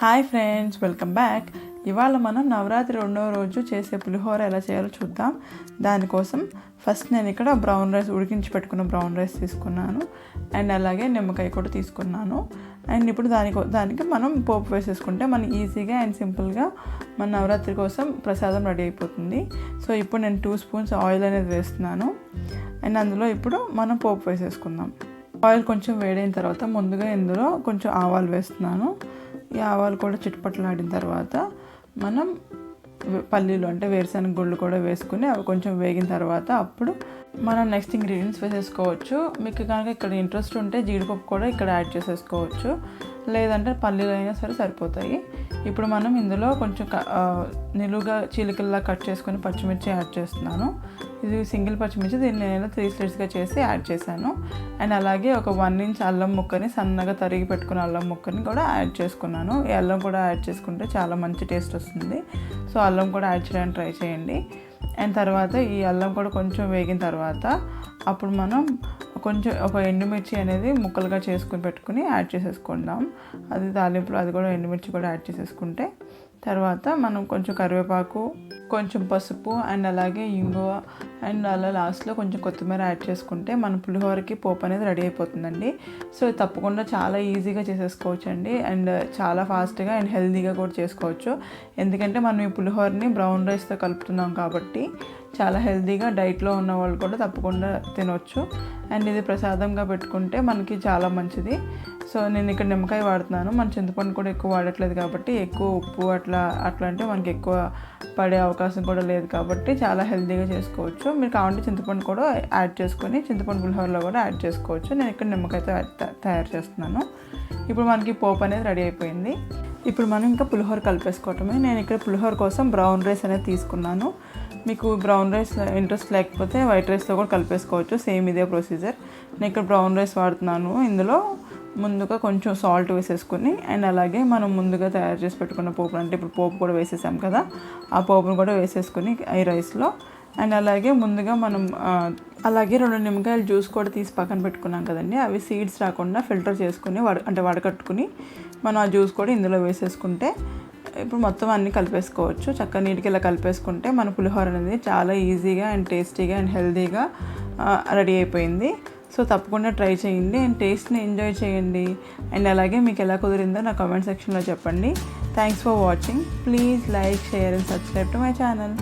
Hi friends welcome back. ఇవాళ మనం నవరాత్రి రెండవ రోజు చేసే పులిహోర ఎలా చేయాలో చూద్దాం. దానికోసం ఫస్ట్ నేను ఇక్కడ బ్రౌన్ రైస్ ఉడికించి పెట్టుకున్న బ్రౌన్ రైస్ తీసుకున్నాను. అండ్ అలాగే నిమ్మకాయ కూడా తీసుకున్నాను. అండ్ ఇప్పుడు దానికి దానికి మనం పోపు వేసేసుకుంటే మనం ఈజీగా అండ్ సింపుల్గా మన నవరాత్రి కోసం ప్రసాదం రెడీ అయిపోతుంది. సో ఇప్పుడు నేను టూ స్పూన్స్ ఆయిల్ అనేది వేస్తున్నాను. అండ్ అందులో ఇప్పుడు మనం పోపు వేసేసుకుందాం. ఆయిల్ కొంచెం వేడైన తర్వాత ముందుగా ఇందులో కొంచెం ఆవాలు వేస్తున్నాను. ఈ ఆవాలు కూడా చిట్టుపట్లాడిన తర్వాత మనం పల్లీలు అంటే వేరుశనగ గుళ్ళు కూడా వేసుకుని అవి కొంచెం వేగిన తర్వాత అప్పుడు మనం నెక్స్ట్ ఇంగ్రీడియంట్స్ వేసేసుకోవచ్చు. మీకు కనుక ఇక్కడ ఇంట్రెస్ట్ ఉంటే జీడిపప్పు కూడా ఇక్కడ యాడ్ చేసేసుకోవచ్చు. లేదంటే పల్లీలు అయినా సరే సరిపోతాయి. ఇప్పుడు మనం ఇందులో కొంచెం క- నిలువుగా చీలికల్లా కట్ చేసుకొని పచ్చిమిర్చి యాడ్ చేస్తున్నాను. ఇది సింగిల్ పచ్చిమిర్చి దీన్ని నేను త్రీ స్లైడ్స్గా చేసి యాడ్ చేశాను. అండ్ అలాగే ఒక వన్ ఇంచ్ అల్లం ముక్కని సన్నగా తరిగి పెట్టుకున్న అల్లం ముక్కని కూడా యాడ్ చేసుకున్నాను. ఈ అల్లం కూడా యాడ్ చేసుకుంటే చాలా మంచి టేస్ట్ వస్తుంది. సో అల్లం కూడా యాడ్ చేయడానికి ట్రై చేయండి. అండ్ తర్వాత ఈ అల్లం కూడా కొంచెం వేగిన తర్వాత అప్పుడు మనం కొంచెం ఒక ఎండుమిర్చి అనేది ముక్కలుగా చేసుకుని పెట్టుకుని యాడ్ చేసేసుకుందాం. అది తాలింపులో అది కూడా ఎండుమిర్చి కూడా యాడ్ చేసేసుకుంటే తర్వాత మనం కొంచెం కరివేపాకు కొంచెం పసుపు అండ్ అలాగే ఇంగువ అండ్ అలా లాస్ట్లో కొంచెం కొత్తిమీర యాడ్ చేసుకుంటే మన పులిహోరకి పోపు అనేది రెడీ అయిపోతుందండి. సో తప్పకుండా చాలా ఈజీగా చేసేసుకోవచ్చు అండి అండ్ చాలా ఫాస్ట్గా అండ్ హెల్తీగా కూడా చేసుకోవచ్చు. ఎందుకంటే మనం ఈ పులిహోరని బ్రౌన్ రైస్తో కలుపుతున్నాం కాబట్టి చాలా హెల్తీగా డైట్లో ఉన్న వాళ్ళు కూడా తప్పకుండా తినొచ్చు. అండ్ ఇది ప్రసాదంగా పెట్టుకుంటే మనకి చాలా మంచిది. సో నేను ఇక్కడ నిమ్మకాయ వాడుతున్నాను. మన చింతపండు కూడా ఎక్కువ వాడట్లేదు కాబట్టి ఎక్కువ ఉప్పు అట్లా అట్లా అంటే మనకి ఎక్కువ పడే అవకాశం కూడా లేదు కాబట్టి చాలా హెల్తీగా చేసుకోవచ్చు. మీరు కావాలంటే చింతపండు కూడా యాడ్ చేసుకొని చింతపండు పులిహోరలో కూడా యాడ్ చేసుకోవచ్చు. నేను ఇక్కడ నిమ్మకాయతో తయారు చేస్తున్నాను. ఇప్పుడు మనకి పోపు అనేది రెడీ అయిపోయింది. ఇప్పుడు మనం ఇంకా పులిహోర కలిపేసుకోవటమే. నేను ఇక్కడ పులిహోర కోసం బ్రౌన్ రైస్ అనేది తీసుకున్నాను. మీకు బ్రౌన్ రైస్ ఇంట్రెస్ట్ లేకపోతే వైట్ రైస్తో కూడా కలిపేసుకోవచ్చు. సేమ్ ఇదే ప్రొసీజర్. నేను ఇక్కడ బ్రౌన్ రైస్ వాడుతున్నాను. ఇందులో ముందుగా కొంచెం సాల్ట్ వేసేసుకుని అండ్ అలాగే మనం ముందుగా తయారు చేసి పెట్టుకున్న పోపు అంటే ఇప్పుడు పోపు కూడా వేసేసాం కదా ఆ పోపును కూడా వేసేసుకుని ఈ రైస్లో. అండ్ అలాగే ముందుగా మనం అలాగే రెండు నిమ్మకాయల జ్యూస్ కూడా తీసి పక్కన పెట్టుకున్నాం కదండి అవి సీడ్స్ రాకుండా ఫిల్టర్ చేసుకుని వడ అంటే వడకట్టుకుని మనం ఆ జ్యూస్ కూడా ఇందులో వేసేసుకుంటే ఇప్పుడు మొత్తం అన్నీ కలిపేసుకోవచ్చు. చక్కగా నీటికి ఇలా కలిపేసుకుంటే మన పులిహోర అనేది చాలా ఈజీగా అండ్ టేస్టీగా అండ్ హెల్తీగా రెడీ అయిపోయింది. సో తప్పకుండా ట్రై చేయండి అండ్ టేస్ట్ని ఎంజాయ్ చేయండి. అండ్ అలాగే మీకు ఎలా కుదిరిందో నా కామెంట్ సెక్షన్లో చెప్పండి. Thanks for watching please like share and subscribe to my channel